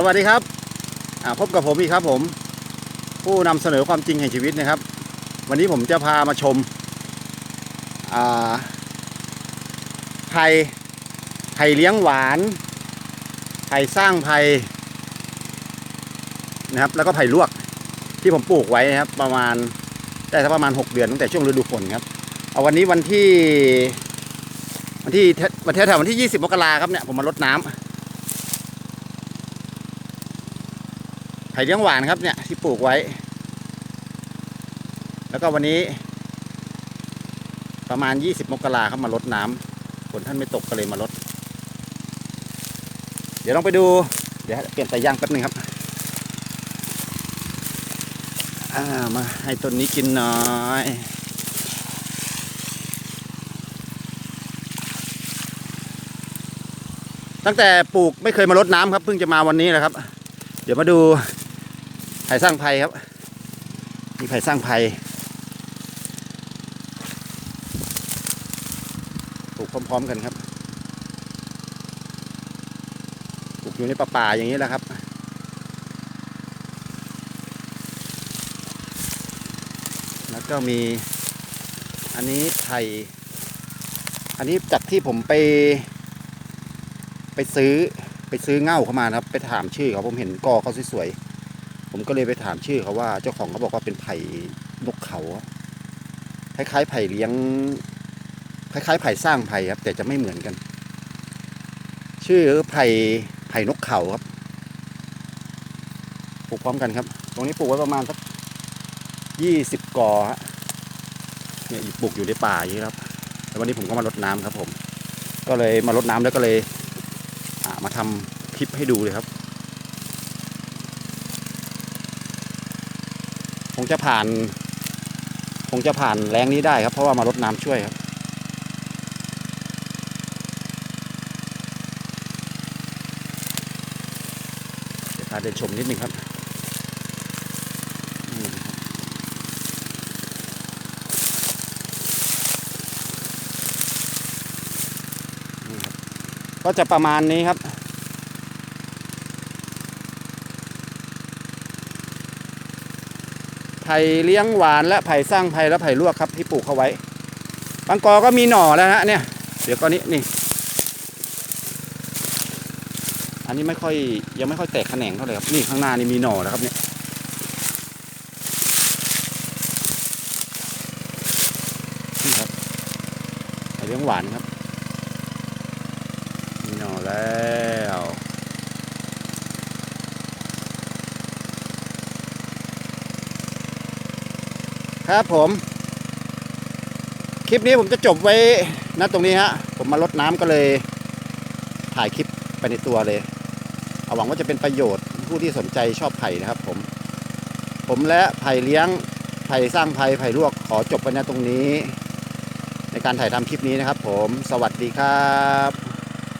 สวัสดีครับพบกับผมอีกครับผม ผู้นำเสนอความจริงแห่งชีวิตนะครับ วันนี้ผมจะพามาชมไผ่ไผ่เลี้ยงหวานไผ่สร้างไผ่นะครับ แล้วก็ไผ่ลวกที่ผมปลูกไว้นะครับ ประมาณได้สักประมาณ 6 เดือนตั้งแต่ช่วงฤดูฝนครับเอาวันนี้วันที่วันที่วันที่แถววันที่ 20มกราครับเนี่ยผมมารดน้ำ ไผ่ เลี้ยงหวานครับเนี่ยที่ปลูกไว้ แล้วก็วันนี้ ประมาณ 20 มกราครับมารดน้ำฝนท่านไม่ตกก็เลยมาลด เดี๋ยวลองไปดู เดี๋ยวเปลี่ยนสายยางแป๊บหนึงครับามาให้ต้นนี้กินหน่อยตั้งแต่ปลูกไม่เคยมารดน้ำครับเพิ่งจะมาวันนี้แหละครับ เดี๋ยวมาดู ไผ่สร้างไผ่ครับมีไผ่สร้างไผ่ปลูกพร้อมๆกันครับปลูกอยู่ในป่าป่าๆอย่างนี้แหละครับแล้วก็มีอันนี้ไผ่อันนี้จากที่ผมไป ไปซื้อไปซื้อเง่าเข้ามาครับ ไปถามชื่อเขาผมเห็นกอเขาสวยๆ ผมก็เลยไปถามชื่อเขาว่าเจ้าของเขาบอกว่าเป็นไผ่นกเขาคล้ายๆไผ่เลี้ยง คล้ายๆไผ่สร้างไผ่ครับ แต่จะไม่เหมือนกัน ชื่อไผ่ไผ่นกเขาครับปลูกพร้อมกันครับ ตรงนี้ปลูกไว้ประมาณสักยี่สิบกอฮะเนี่ยปลูกอยู่ในป่าอย่างนี้ครับแล้ววันนี้ผมก็มารดน้ำครับ ผม ก็เลยมารดน้ำแล้วก็เลยมาทำคลิปให้ดูเลยครับ งจะผ่าน คงจะผ่านแรงนี้ได้ครับ เพราะว่ามารดน้ำช่วยครับเดี๋ยวพาเดินชมนิดนึงครับก็จะประมาณนี้ครับ ไผ่เลี้ยงหวานและไผ่สร้างไผ่และไผ่ลวกครับที่ปลูกเขาไว้บางกอก็มีหน่อแล้วนะเนี่ยเดี๋ยวก็นี้นี่ อันนี้ไม่ค่อยยังไม่ค่อยแตกแขนงเท่าไหร่ครับนี่ข้างหน้านี่มีหน่อแล้วครับเนี่ยนี่ครับไผ่เลี้ยงหวานครับมีหน่อแล้ว ครับผม คลิปนี้ผมจะจบไว้ณตรงนี้ฮะ ผมมาลดน้ำก็เลย ถ่ายคลิปไปในตัวเลย เอาหวังว่าจะเป็นประโยชน์ผู้ที่สนใจชอบไผ่นะครับผม ผมและไผ่เลี้ยงไผ่สร้างไผ่ไผ่ลวกขอจบไปณตรงนี้ ในการถ่ายทำคลิปนี้นะครับผม สวัสดีครับ